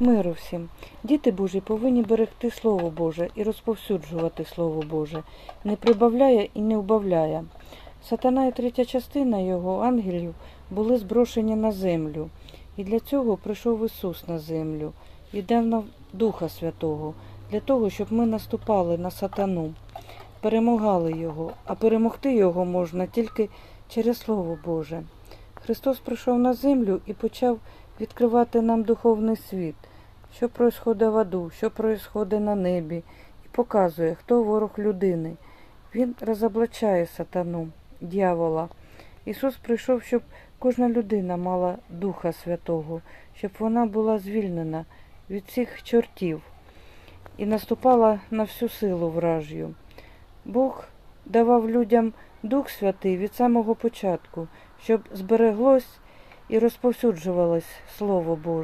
Миру всім. Діти Божі повинні берегти Слово Боже і розповсюджувати Слово Боже, не прибавляє і не вбавляє. Сатана і третя частина його ангелів були зброшені на землю, і для цього прийшов Ісус на землю і дав нам Духа Святого, для того, щоб ми наступали на сатану, перемагали його, а перемогти його можна тільки через Слово Боже. Христос прийшов на землю і почав відкривати нам духовний світ, що происходить в аду, що происходить на небі, і показує, хто ворог людини. Він розоблачає сатану, дьявола. Ісус прийшов, щоб кожна людина мала Духа Святого, щоб вона була звільнена від всіх чортів і наступала на всю силу вражю. Бог давав людям Дух Святий від самого початку, щоб збереглось і розповсюджувалось Слово Боже.